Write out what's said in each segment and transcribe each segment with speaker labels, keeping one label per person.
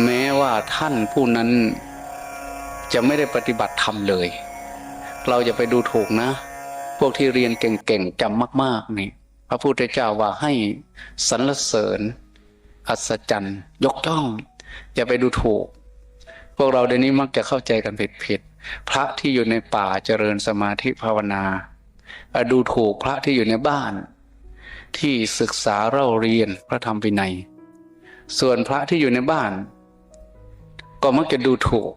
Speaker 1: แม้ว่าท่านผู้นั้นจะไม่ได้ปฏิบัติธรรมเลย เราจะไปดูถูกนะ พวกที่เรียนเก่งๆจำมากๆนี่พระพุทธเจ้าว่าให้สรรเสริญ อัศจรรย์ ยกย่อง อย่าไปดูถูก พวกเราเดี๋ยวนี้มักจะเข้าใจกันผิดๆพระที่อยู่ในป่าเจริญสมาธิภาวนาอดูถูกพระที่อยู่ในบ้าน ที่ศึกษาเล่าเรียนพระธรรมวินัย ส่วนพระที่อยู่ในบ้าน ก็มักจะดูถูก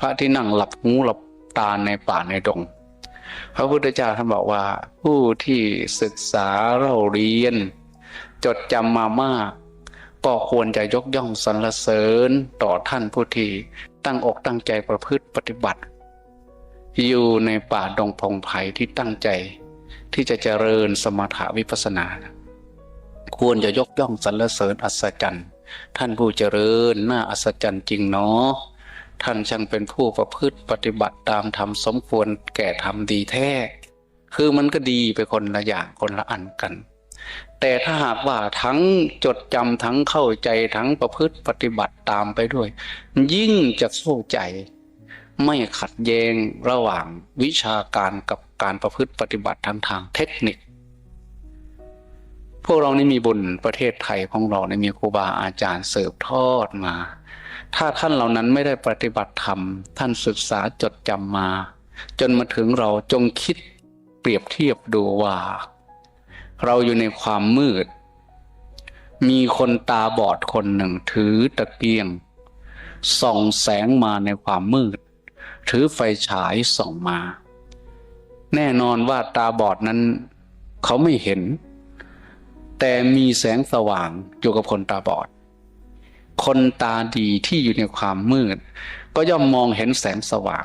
Speaker 1: พระที่นั่งหลับหูหลับตาในป่าในดง พระพุทธเจ้าท่านบอกว่า ผู้ที่ศึกษาเล่าเรียน จดจำมามาก ก็ควรจะยกย่องสรรเสริญต่อท่านผู้ที่ตั้งอกตั้งใจประพฤติปฏิบัติ อยู่ในป่าดงพงไผ่ที่ตั้งใจ ที่จะเจริญสมถะวิปัสสนา ควรจะยกย่องสรรเสริญอัศจรรย์ ท่านผู้เจริญน่าอัศจรรย์จริงเนาะท่านช่างเป็นผู้ประพฤติปฏิบัติตามธรรมสมควรแก่ธรรมดีแท้ คือมันก็ดีไปคนละอย่างคนละอันกัน แต่ถ้าหากว่าทั้งจดจำทั้งเข้าใจทั้งประพฤติปฏิบัติตามไปด้วย ยิ่งจะเข้าใจ ไม่ขัดแย้งระหว่างวิชาการกับการประพฤติปฏิบัติทางทางเทคนิค พวกเรานี่มีบุญประเทศไทยของเราเนี่ยมีครูบาอาจารย์เสิร์ฟทอดมา ถ้าท่านเหล่านั้นไม่ได้ปฏิบัติธรรม ท่านศึกษาจดจำมา จนมาถึงเราจงคิดเปรียบเทียบดูว่า เราอยู่ในความมืด มีคนตาบอดคนหนึ่งถือตะเกียงส่องแสงมาในความมืด ถือไฟฉายส่องมา แน่นอนว่าตาบอดนั้น เขาไม่เห็น แต่มีแสงสว่างอยู่กับคนตาบอด คนตาดีที่อยู่ในความมืด ก็ย่อมมองเห็นแสงสว่าง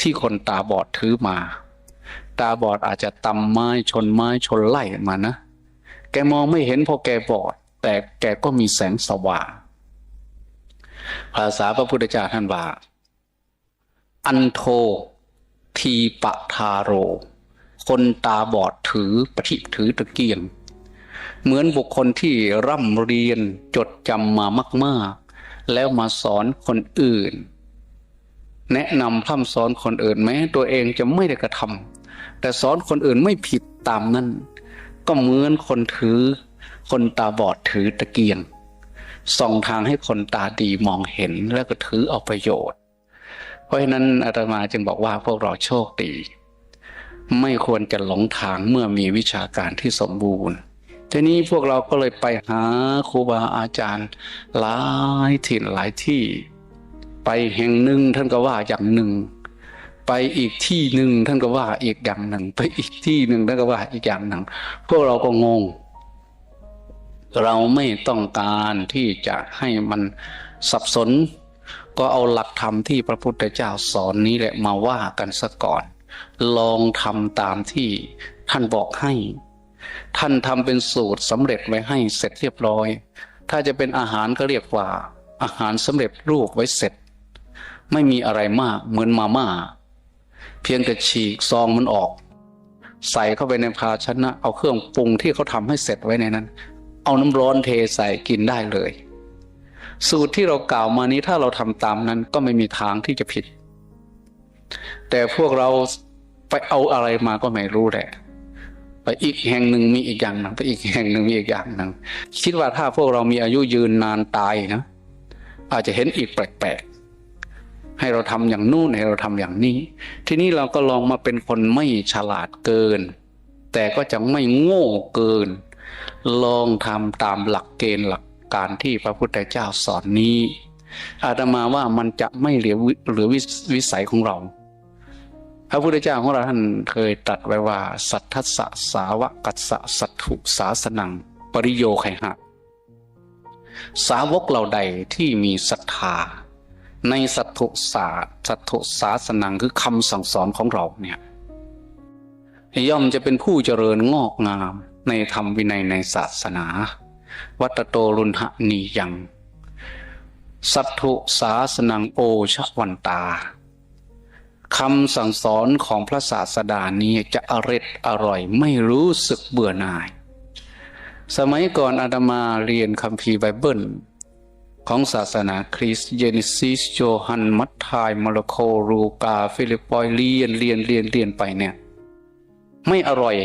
Speaker 1: ที่คนตาบอดถือมา ตาบอดอาจจะตำไม้ชนไม้ชนไล่มานะ แกมองไม่เห็นเพราะแกบอด แต่แกก็มีแสงสว่าง ภาษาพระพุทธเจ้าท่านว่า อันโททีปะทาโร คนตาบอดถือปฏิถือตะเกียง เหมือนบุคคลที่ร่ำเรียนจดจำมามาก ๆ แล้วมาสอนคนอื่น แนะนำพร่ำสอนคนอื่นแม้ ตัวเองจะไม่ได้กระทำแต่สอนคนอื่นไม่ผิดตามนั้น ก็เหมือนคนถือ คนตาบอดถือตะเกียงส่องทางให้คนตาดีมองเห็นแล้วก็ถือเอาประโยชน์ เพราะฉะนั้นอาตมาจึงบอกว่าพวกเราโชคดี ไม่ควรจะหลงทางเมื่อมีวิชาการที่สมบูรณ์ ทีนี้พวกเราก็เลยไปหาครูบาอาจารย์ หลายถิ่นหลายที่ ไปแห่งหนึ่งท่านก็ว่าอย่างหนึ่ง ไปอีกที่หนึ่งท่านก็ว่าอีกอย่างหนึ่ง ไปอีกที่หนึ่งท่านก็ว่าอีกอย่างหนึ่ง พวกเราก็งง เราไม่ต้องการที่จะให้มันสับสน ก็เอาหลักธรรมที่พระพุทธเจ้าสอนนี้แหละมาว่ากันซะก่อน ลองทำตามที่ท่านบอกให้ ท่านทำเป็นสูตรสำเร็จไว้ให้เสร็จเรียบร้อย ถ้าจะเป็นอาหารก็เรียกว่า อาหารสำเร็จรูปไว้เสร็จ ไม่มีอะไรมากเหมือนมาม่า เพียงแต่ฉีกซองมันออก ใส่เข้าไปในภาชนะ เอาเครื่องปรุงที่เขาทำให้เสร็จไว้ในนั้น เอาน้ำร้อนเทใส่กินได้เลย สูตรที่เรากล่าวมานี้ถ้าเราทำตามนั้นก็ไม่มีทางที่จะผิด แต่พวกเราไปเอาอะไรมาก็ไม่รู้แหละ ไปอีกแห่งหนึ่งมีอีกอย่างหนึ่งไปอีกแห่งหนึ่งมีอีกอย่างหนึ่งคิดว่าถ้าพวกเรามีอายุยืนนานตายนะอาจจะเห็นอีกแปลกๆให้เราทำอย่างนู่นให้เราทำอย่างนี้ ทีนี้เราก็ลองมาเป็นคนไม่ฉลาดเกิน แต่ก็จะไม่โง่เกิน ลองทำตามหลักเกณฑ์หลักการที่พระพุทธเจ้าสอนนี้อาตมาว่ามันจะไม่เหลือเหลือววิสัยของเรา พระพุทธเจ้าของเราท่านเคยตรัสไว้ว่า สัทธัสสะสาวกัสสะสัตถุสาสนัง ปริโยไคหะสาวกเราใดที่มีศรัทธา ในสัตถุศาสัตถุศาสนังคือคำสั่งสอนของเราเนี่ยย่อมจะเป็นผู้เจริญงอกงามในธรรมวินัยในศาสนา วัตโตรุณหนียัง สัตถุศาสนังโอชวันตา คำสั่งสอนของพระศาสดานี้จะอร็ดอร่อยไม่รู้สึกเบื่อหน่าย สมัยก่อนอาตมาเรียนคัมภีร์ไบเบิล ของศาสนาคริสต์เยเนซิสโจฮัน มัทธายมาระโครูกา ฟิลิปปอยเรียนเรียนเรียนเรียนไปเนี่ย ไม่อร่อย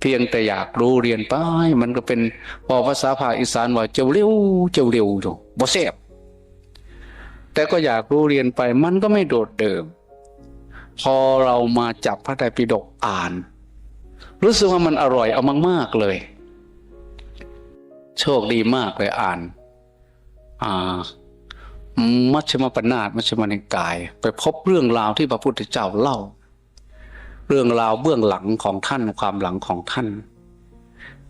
Speaker 1: เพียงแต่อยากรู้เรียนไป มันก็เป็นพอภาษาภาคอีสานว่าเจ้าเร็วเจ้าเร็วอยู่บ่แซ่บแต่ก็อยากรู้เรียนไปมันก็ไม่โดดเดิม พอเรามาจับพระไตรปิฎกอ่าน รู้สึกว่ามันอร่อยเอามากๆเลย โชคดีมากเลยอ่าน อ่า มัชฌิมปนาตมัชฌิมานิกาย ไปพบเรื่องราวที่พระพุทธเจ้าเล่า เรื่องราวเบื้องหลังของท่านความหลังของท่าน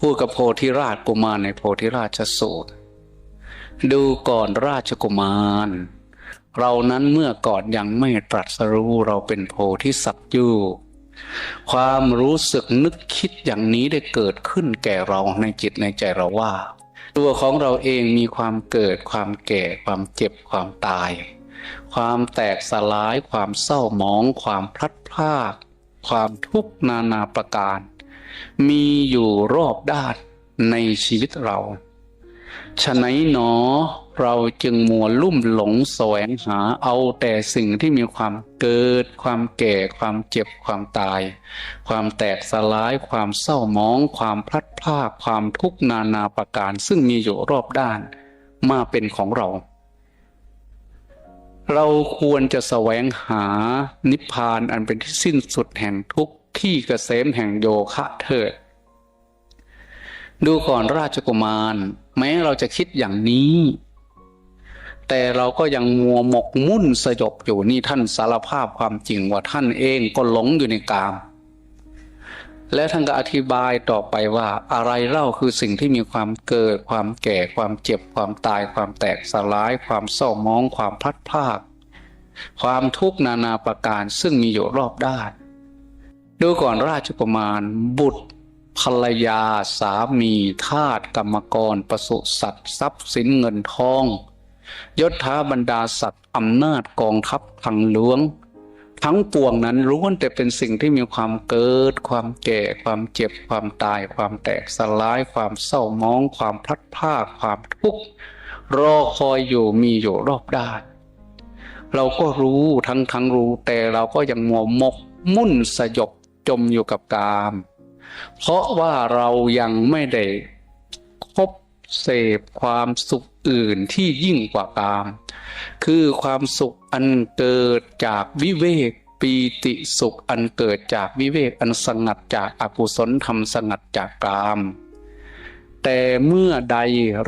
Speaker 1: พูดกับโพธิราชกุมารในโพธิราชสูตร ดูก่อนราชกุมาร เรานั้นเมื่อก่อนยังไม่ตรัสรู้เราเป็นโพธิสัตว์อยู่ ความรู้สึกนึกคิดอย่างนี้ได้เกิดขึ้นแก่เราในจิตในใจเราว่า ตัวของเราเองมีความเกิด ความแก่ ความเจ็บความตาย ความแตกสลาย ความเศร้าหมอง ความพลัดพราก ความทุกข์นานาประการ มีอยู่รอบด้านในชีวิตเรา ฉะไหนหนอเราจึงมัวลุ่มหลงแสวงหาเอาแต่สิ่งที่มีความเกิด ความแก่ ความเจ็บความตาย ความแตกสลาย ความเศร้าหมอง ความพลัดพรากความทุกข์นานาประการ ซึ่งมีอยู่รอบด้าน มาเป็นของเรา เราควรจะแสวงหานิพพานอันเป็นที่สิ้นสุดแห่งทุกข์ที่เกษมแห่งโยคะเถิด ดูก่อนราชกุมาร แม้เราจะคิดอย่างนี้ แต่เราก็ยังมัวหมกมุ่นสยบอยู่นี่ท่านสารภาพความจริงว่าท่านเองก็หลงอยู่ในกาม และท่านก็อธิบายต่อไปว่าอะไรเล่าคือสิ่งที่มีความเกิด ความแก่ ความเจ็บ ความตาย ความแตกสลาย ความเศร้ามอง ความพลัดพราก ความทุกข์นานาประการซึ่งมีอยู่รอบด้านดูก่อนราชกุมารบุตร ภรรยาสามีทาสกรรมกรปศุสัตว์ทรัพย์สินเงินทองยศถาบรรดาศักดิ์อำนาจกองทัพทางหลวง ทั้งปวงนั้นล้วนแต่เป็นสิ่งที่มีความเกิด ความแก่ ความเจ็บ ความตาย ความแตกสลาย ความเศร้ามอง ความพลัดพรากความทุกข์รอคอยอยู่มีอยู่รอบด้านเราก็รู้ทั้งทั้งรู้แต่เราก็ยังมัวมกมุ่นสยบจมอยู่กับกาม เพราะว่าเรายังไม่ได้พบเสพความสุขอื่นที่ยิ่งกว่ากาม คือความสุขอันเกิดจากวิเวกปีติสุขอันเกิดจากวิเวกอันสงัดจากอกุศลธรรมสงัดจากกาม แต่เมื่อใด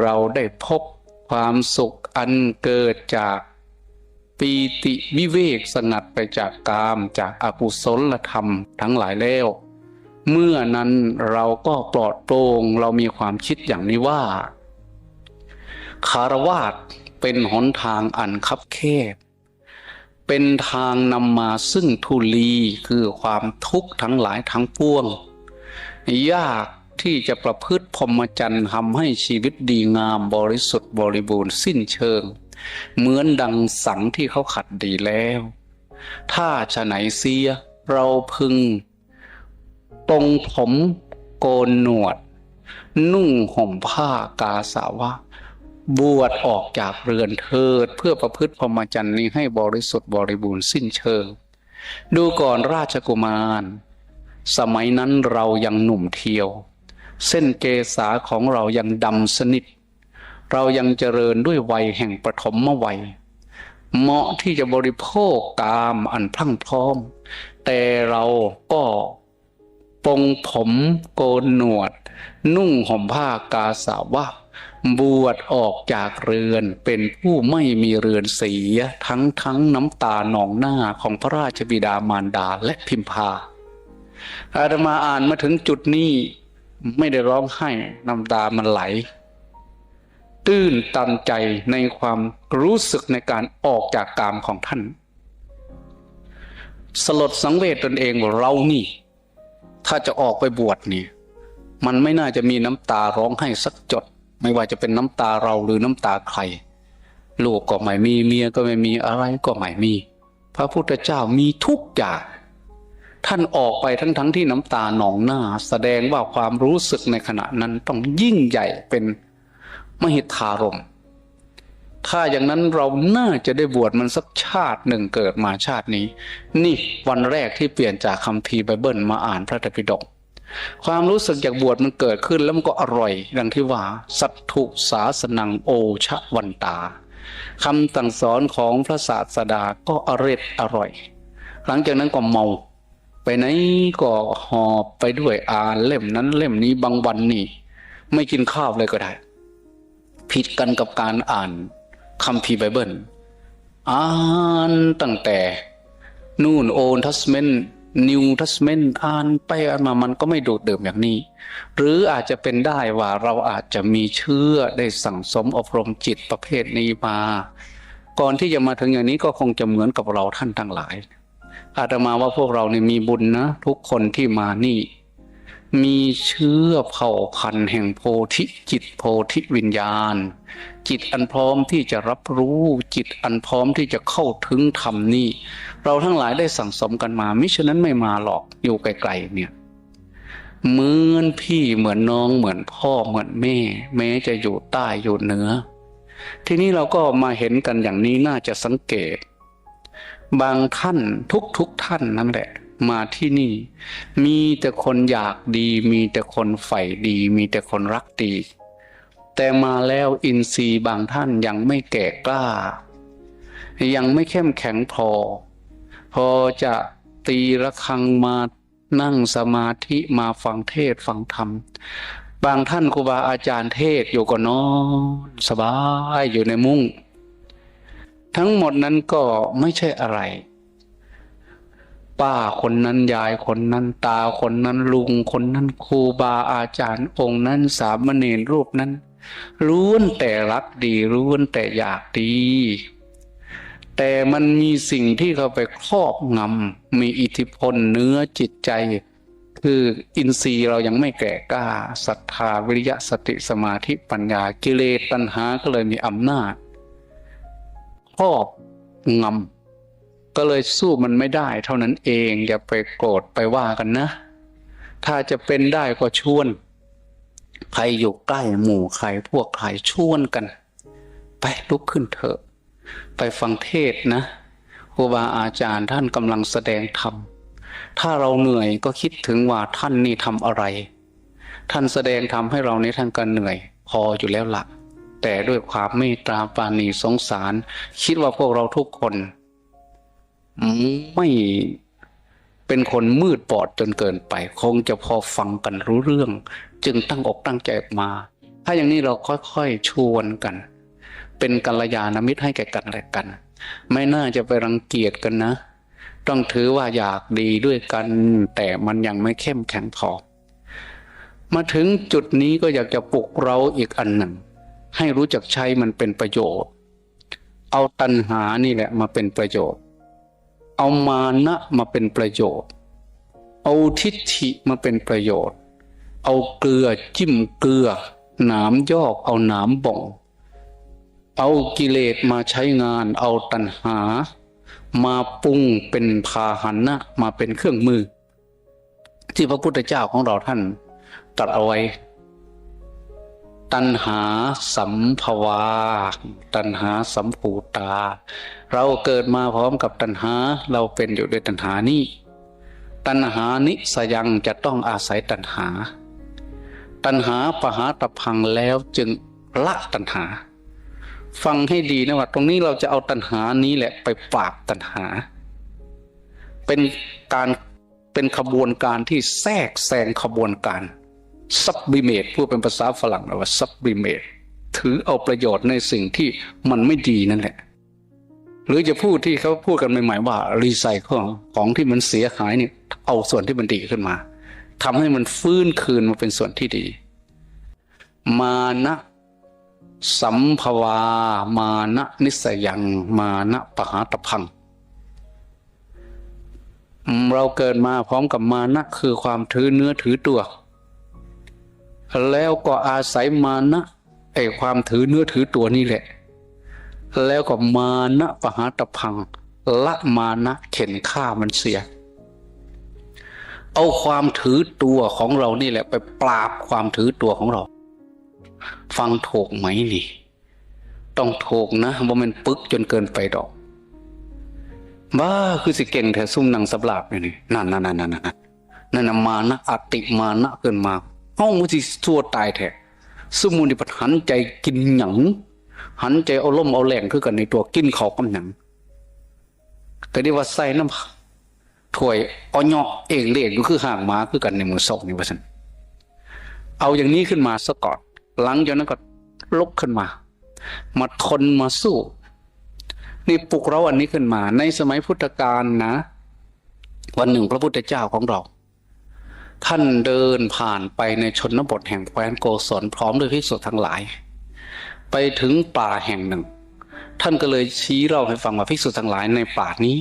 Speaker 1: เราได้พบความสุขอันเกิดจากปีติวิเวกสงัดไปจากกามจากอากุศลธรรมทั้งหลายแล้ว เมื่อนั้นเราก็ปลอดโปร่งเรามีความคิดอย่างนี้ว่า คารวาสเป็นหนทางอันคับแคบ เป็นทางนำมาซึ่งทุลีคือความทุกข์ทั้งหลายทั้งปวง ยากที่จะประพฤติพรหมจรรย์ทำให้ชีวิตดีงามบริสุทธิ์บริบูรณ์สิ้นเชิง เหมือนดังสังที่เขาขัดดีแล้ว ถ้าฉะไหนเสียเราพึง ตรงผมโกนหนวด นุ่งห่มผ้ากาสาวะ บวชออกจากเรือนเทิด เพื่อประพฤติพรหมจรรย์นี้ให้บริสุทธิ์บริบูรณ์สิ้นเชิง ดูก่อนราชกุมาร สมัยนั้นเรายังหนุ่มเทียว เส้นเกษาของเรายังดำสนิท เรายังเจริญด้วยวัยแห่งปฐมวัยเหมาะที่จะบริโภคกามอันพรั่งพร้อม แต่เราก็ ปรงผมโกนหนวด นุ่งห่มผ้ากาสาวะบวชออกจากเรือนเป็นผู้ไม่มีเรือนเสียทั้งทั้งน้ำตาหนองหน้าของพระราชบิดามารดาและพิมพา อาตมาอ่านมาถึงจุดนี้ไม่ได้ร้องไห้น้ำตามันไหล ตื้นตันใจในความรู้สึกในการออกจากกามของท่าน สลดสังเวชตนเองว่าเรานี่ ถ้าจะออกไปบวชนี่มันไม่น่าจะมีน้ำตาร้องไห้สักจด ไม่ว่าจะเป็นน้ำตาเราหรือน้ำตาใคร ลูกก็ไม่มีเมียก็ไม่มีอะไรก็ไม่มี พระพุทธเจ้ามีทุกอย่างท่านออกไปทั้งทั้งที่น้ำตาหนองหน้า แสดงว่าความรู้สึกในขณะนั้นต้องยิ่งใหญ่เป็นมหิทธารม ถ้าอย่างนั้นเราน่าจะได้บวชมันสักชาติหนึ่งเกิดมาชาตินี้ นี่วันแรกที่เปลี่ยนจากคัมภีร์ไบเบิลมาอ่านพระไตรมปิฎกความรู้สึกอยากบวชมันเกิดขึ้นแล้วมันก็อร่อย ดังที่ว่า สัตถุสาสนังโอชะวันตาคำสั่งสอนของพระศาสดาก็อร็ดอร่อย หลังจากนั้นก็เมา ไปไหนก็หอบไปด้วยอ่านเล่มนั้นเล่มนี้บางวันนี่ ไม่กินข้าวเลยก็ได้ ผิดกันกับการอ่าน คัมภีร์ไบเบิลอ่านตั้งแต่นู่นโอทัสเมนนิวทัสเมนอ่านไปอ่านมามันก็ไม่โดดเดิมอย่างนี้ หรืออาจจะเป็นได้ว่าเราอาจจะมีเชื่อได้สั่งสมอบรมจิตประเภทนี้มา ก่อนที่จะมาถึงอย่างนี้ก็คงจะเหมือนกับเราท่านทั้งหลาย อาตมาว่าพวกเราเนี่ยมีบุญนะ ทุกคนที่มานี่ มีเชื้อเผ่าพันธุ์แห่งโพธิจิตโพธิวิญญาณ จิตอันพร้อมที่จะรับรู้จิตอันพร้อมที่จะเข้าถึงธรรมนี่ เราทั้งหลายได้สั่งสมกันมา มิฉะนั้นไม่มาหรอกอยู่ไกลๆเนี่ยเหมือนพี่เหมือนน้องเหมือนพ่อเหมือนแม่ แม้จะอยู่ใต้อยู่เหนือ ทีนี้เราก็มาเห็นกันอย่างนี้น่าจะสังเกต บางท่านทุกๆทท่านนั่นแหละ มาที่นี่ มีแต่คนอยากดี มีแต่คนใฝ่ดี มีแต่คนรักดี แต่มาแล้วอินทรีย์บางท่านยังไม่แก่กล้า ยังไม่เข้มแข็งพอ พอจะตีระฆังมานั่งสมาธิมาฟังเทศฟังธรรม บางท่านครูบาอาจารย์เทศอยู่ก็นอนสบายอยู่ในมุง้งทั้งหมดนั้นก็ไม่ใช่อะไร ป้าคนนั้นยายคนนั้นตาคนนั้นลุงคนนั้นครูบาอาจารย์องค์นั้นสามเณรรูปนั้นล้วนแต่รักดีล้วนแต่อยากดี แต่มันมีสิ่งที่เขาไปครอบงำมีอิทธิพลเนื้อจิตใจ คืออินทรีย์เรายังไม่แก่กล้าศรัทธาวิริยะสติสมาธิปัญญากิเลสตัณหาก็เลยมีอำนาจครอบงำ ก็เลยสู้มันไม่ได้ เท่านั้นเองอย่าไปโกรธไปว่ากันนะ ถ้าจะเป็นได้ก็ชวน ใครอยู่ใกล้หมู่ใครพวกใครชวนกัน ไปลุกขึ้นเถอะ ไปฟังเทศนะครูบาอาจารย์ท่านกำลังแสดงธรรมถ้าเราเหนื่อยก็คิดถึงว่าท่านนี่ทำอะไร ท่านแสดงธรรมให้เราในทานก็เหนื่อย พออยู่แล้วละ่ะแต่ด้วยความเมตตาปาณีสงสาร คิดว่าพวกเราทุกคน ไม่เป็นคนมืดบอดจนเกินไป คงจะพอฟังกันรู้เรื่อง จึงตั้งอกตั้งใจมา ถ้าอย่างนี้เราค่อยๆชวนกัน เป็นกัลยาณมิตรให้แก่กันและกัน ไม่น่าจะไปรังเกียจกันนะ ต้องถือว่าอยากดีด้วยกัน แต่มันยังไม่เข้มแข็งพอมาถึงจุดนี้ก็อยากจะปลุกเราอีกอันหนึ่ง ให้รู้จักใช้มันเป็นประโยชน์ เอาตัณหานี่แหละมาเป็นประโยชน์ เอามานะมาเป็นประโยชน์ เอาทิฏฐิมาเป็นประโยชน์ เอาเกลือจิ้มเกลือหนามยอกเอาหนามบ่ง เอากิเลสมาใช้งาน เอาตัณหา มาปรุงเป็นพาหันะมาเป็นเครื่องมือ ที่พระพุทธเจ้าของเราท่านตรัสเอาไว้ ตัณหาสัมภวา ตัณหาสัมภูตา เราเกิดมาพร้อมกับตัณหา เราเป็นอยู่ด้วยตัณหานี้ตัณหานิสยังจะต้องอาศัยตัณหา ตัณหาปหาตพังแล้วจึงละตัณหา ฟังให้ดีนะว่าตรงนี้เราจะเอาตัณหานี้แหละไปปราบตัณหา เป็นการเป็นขบวนการที่แทรกแซงขบวนการ ซับบิเมตพูดเป็นภาษาฝรั่งว่าซับบิเมตถือเอาประโยชน์ในสิ่งที่มันไม่ดีนั่นแหละ หรือจะพูดที่เขาพูดกันใหม่ๆว่ารีไซเคิลของที่มันเสียหายเนี่ยเอาส่วนที่มันดีขึ้นมาทำให้มันฟื้นคืนมาเป็นส่วนที่ดี มานะสัมภวา มานะนิสยัง มานะปหาตพัง เราเกิดมาพร้อมกับมานะคือความถือเนื้อถือตัว แล้วก็อาศัยมานะไอความถือเนื้อถือตัวนี่แหละ แล้วก็มานะปหาตพัง ละมานะเข็นฆ่ามันเสีย เอาความถือตัวของเรานี่แหละ ไปปราบความถือตัวของเรา ฟังถูกไหมนี่ ต้องถูกนะว่ามันปึกจนเกินไปดอกบ้าคือสิเก่งแถซุ่มนังสับหลาบนี่นี่นั่นนั่นนั่นนั่นนั่นนั่นนะมานะอติมานะเกินมา ห้องมันสิชั่วตายแท้สมุนิปัหันใจกินหยังหันใจเอาล่มเอาแรงคือกันในตัวกินเขากำหยังก็ได้ว่าใส่น้ำถ้วยเอาเหยาะเองเลียกอยู่คือห่างหมาคือกันในมือศอกนี่ว่าสันเอาอย่างนี้ขึ้นมาซะก่อนหลังจากนั้นก็ลุกขึ้นมา มาทนมาสู้ นี่ปลุกเราอันนี้ขึ้นมา ในสมัยพุทธกาลนะ วันหนึ่งพระพุทธเจ้าของเรา ท่านเดินผ่านไปในชนบทแห่งแคว้นโกศลพร้อมด้วยพิสุทั้งหลาย ไปถึงป่าแห่งหนึ่ง ท่านก็เลยชี้เราให้ฟังว่าภิกษุทั้งหลายในป่านี้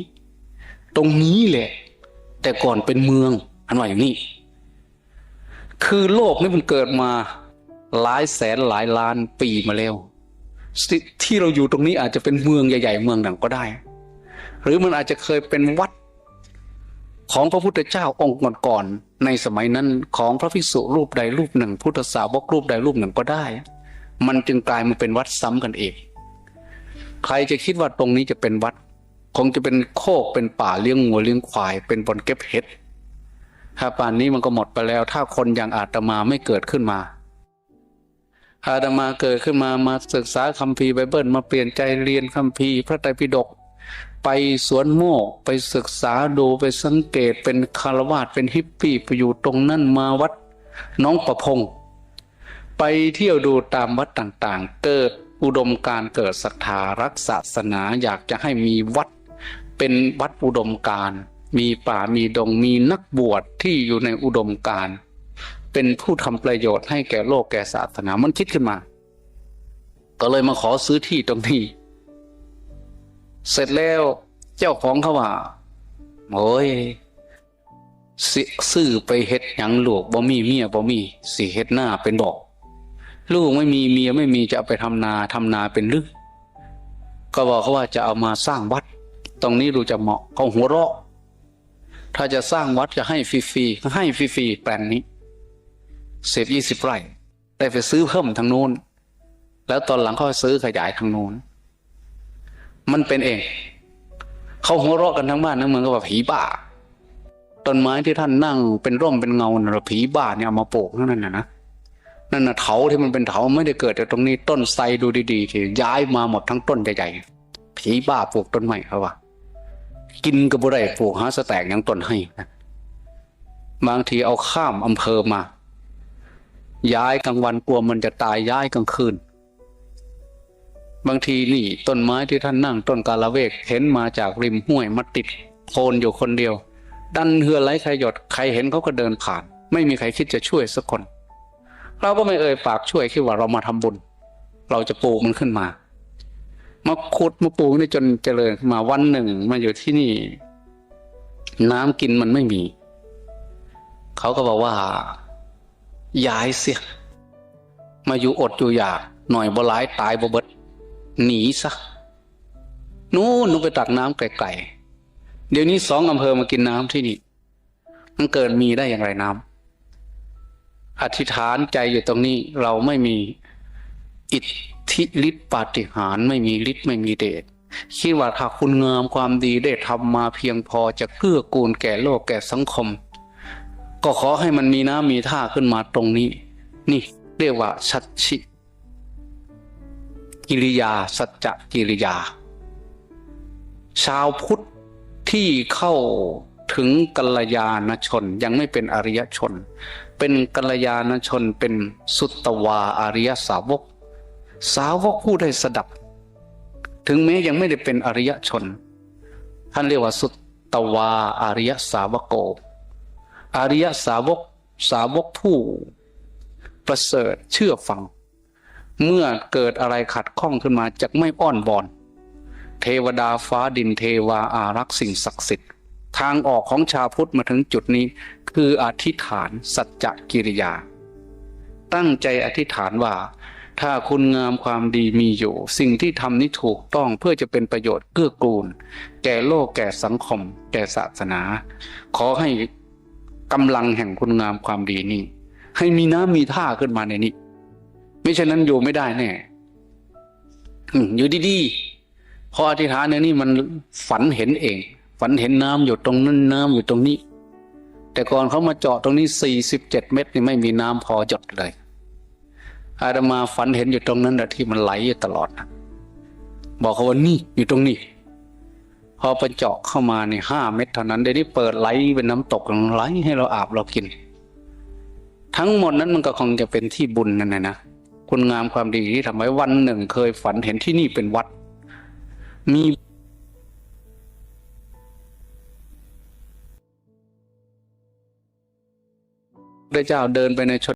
Speaker 1: ตรงนี้แหละ แต่ก่อนเป็นเมืองอันว่าอย่างนี้ คือโลกนี้มันเกิดมาหลายแสนหลายล้านปีมาแล้วที่เราอยู่ตรงนี้อาจจะเป็นเมืองใหญ่ ๆ เมืองหนึ่งก็ได้ หรือมันอาจจะเคยเป็นวัด ของพระพุทธเจ้าองค์ก่อนๆในสมัยนั้นของพระภิกษุรูปใดรูปหนึ่ง พุทธสาวกรูปใดรูปหนึ่งก็ได้ มันจึงกลายมาเป็นวัดซ้ำกันเองใครจะคิดว่าตรงนี้จะเป็นวัด คงจะเป็นโคกเป็นป่าเลี้ยงงัวเลี้ยงควาย เป็นบอนเก็บเห็ดถ้าป่านนี้มันก็หมดไปแล้ว ถ้าคนอย่างอาตมาไม่เกิดขึ้นมา อาตมาเกิดขึ้นมามาศึกษาคัมภีร์ไบเบิลมาเปลี่ยนใจเรียนคัมภีร์พระไตรปิฎก ไปสวนโมกไปศึกษาดูไปสังเกตเป็นคารวาสเป็นฮิปปี้ไปอยู่ตรงนั้นมาวัดน้องประพง ไปเที่ยวดูตามวัดต่างๆ เกิดอุดมการเกิดศรัทธารักศาสนาอยากจะให้มีวัดเป็นวัดอุดมการมีป่ามีดงมีนักบวชที่อยู่ในอุดมการเป็นผู้ทำประโยชน์ให้แก่โลกแก่ศาสนามันคิดขึ้นมา ก็เลยมาขอซื้อที่ตรงนี้ เสร็จแล้วเจ้าของเขาว่าโอ้ยสิซื้อไปเฮ็ดหยังลูกบ่มีเมียบ่มีสิเฮ็ดหน้าเป็นบอก ลูกไม่มีเมียไม่มีจะเอาไปทำนาทำนาเป็นลึกก็บอกเขาว่าจะเอามาสร้างวัด ตรงนี้ดูจะเหมาะเขาหัวเราะ ถ้าจะสร้างวัดจะให้ฟรีๆให้ฟรีๆแปลงนี้เสร็จยี่สิบไร่ได้ไปซื้อเพิ่มทางโน้นแล้วตอนหลังเขาซื้อขยายทางโน้น มันเป็นเอง เขาหัวเราะกันทั้งบ้านทั้งเมืองก็ว่าผีบ้า ต้นไม้ที่ท่านนั่งเป็นร่มเป็นเงาน่ะผีบ้าเนี่ยเอามาปลูกนั่นน่ะนะนั่นน่ะเถาที่มันเป็นเถาไม่ได้เกิดจากตรงนี้ต้นไทรดูดีๆที่ย้ายมาหมดทั้งต้นใหญ่ๆผีบ้าปลูกต้นใหม่เขาว่ากินกับบุไรปลูกหาสแตกยังต้นให้นะบางทีเอาข้ามอำเภอมา ย้ายกลางวันกลัวมันจะตายย้ายกลางคืน บางทีนี่ต้นไม้ที่ท่านนั่งต้นกาละเวกเห็นมาจากริมห้วยมาติดโคนอยู่คนเดียว ดันเหือไหลใครหยดใครเห็นเขาก็เดินผ่าน ไม่มีใครคิดจะช่วยสักคน เราก็ไม่เอ่ยปากช่วยคิดว่าเรามาทำบุญ เราจะปลูกมันขึ้นมามาขุดมาปลูกนี่จนเจริญขึ้นมาวันหนึ่งมาอยู่ที่นี่ น้ำกินมันไม่มี เขาก็บอกว่าย้ายเสียมาอยู่อดอยู่อยากหน่อยบ่ร้ายตายบ่เบิด หนีซะนู่นนูไปตักน้ำไกลๆเดี๋ยวนี้สองอำเภอมากินน้ำที่นี่ มันเกิดมีได้อย่างไรน้ำอธิษฐานใจอยู่ตรงนี้เราไม่มีอิทธิฤทธิปาฏิหาริย์ไม่มีฤทธิ์ไม่มีเดชคิดว่าถ้าคุณงามความดีได้ทำมาเพียงพอจะเกื้อกูลแก่โลกแก่สังคม ก็ขอให้มันมีน้ำมีท่าขึ้นมาตรงนี้ นี่ เรียกว่าสัจฉิ กิริยา สัจจกิริยา ชาวพุทธที่เข้าถึงกัลยาณชนยังไม่เป็นอริยชน เป็นกัลยาณชนเป็นสุตตวาอริยสาวก สาวกผู้ได้สดับ ถึงแม้ยังไม่ได้เป็นอริยชน ท่านเรียกว่าสุตตวาอริยสาวโก อริยสาวกสาวกผู้ประเสริฐเชื่อฟัง เมื่อเกิดอะไรขัดข้องขึ้นมาจะไม่อ้อนบอน เทวดาฟ้าดินเทวาอารักษ์สิ่งศักดิ์สิทธิ์ ทางออกของชาวพุทธมาถึงจุดนี้ คืออธิษฐานสัจจกิริยา ตั้งใจอธิษฐานว่า ถ้าคุณงามความดีมีอยู่ สิ่งที่ทำนี้ถูกต้องเพื่อจะเป็นประโยชน์เกื้อกูล แก่โลกแก่สังคม แก่ศาสนา ขอให้กำลังแห่งคุณงามความดีนี้ให้มีน้ำมีท่าขึ้นมาในนี้ ไม่ฉะนั้นอยู่ไม่ได้แน่อยู่ดีๆพออธิษฐานเนี่ยนี่มันฝันเห็นเอง ฝันเห็นน้ำอยู่ตรงนั้นน้ำอยู่ตรงนี้ แต่ก่อนเขามาเจาะตรงนี้สี่สิบเจ็ดเมตรนี่ไม่มีน้ำพอหยดเลยอาตมาฝันเห็นอยู่ตรงนั้นแหละที่มันไหลอยู่ตลอดนะบอกเขาว่านี่อยู่ตรงนี้ พอไปเจาะเข้ามาในห้าเม็ดเท่านั้นเดี๋ยวนี้เปิดไหลเป็นน้ำตกไหลให้เราอาบเรากิน ทั้งหมดนั้นมันก็คงจะเป็นที่บุญนั่นนะนะ คุณงามความดีที่ทำไว้วันหนึ่ง เคยฝันเห็นที่นี่เป็นวัด มีพระเจ้าเดินไปในชน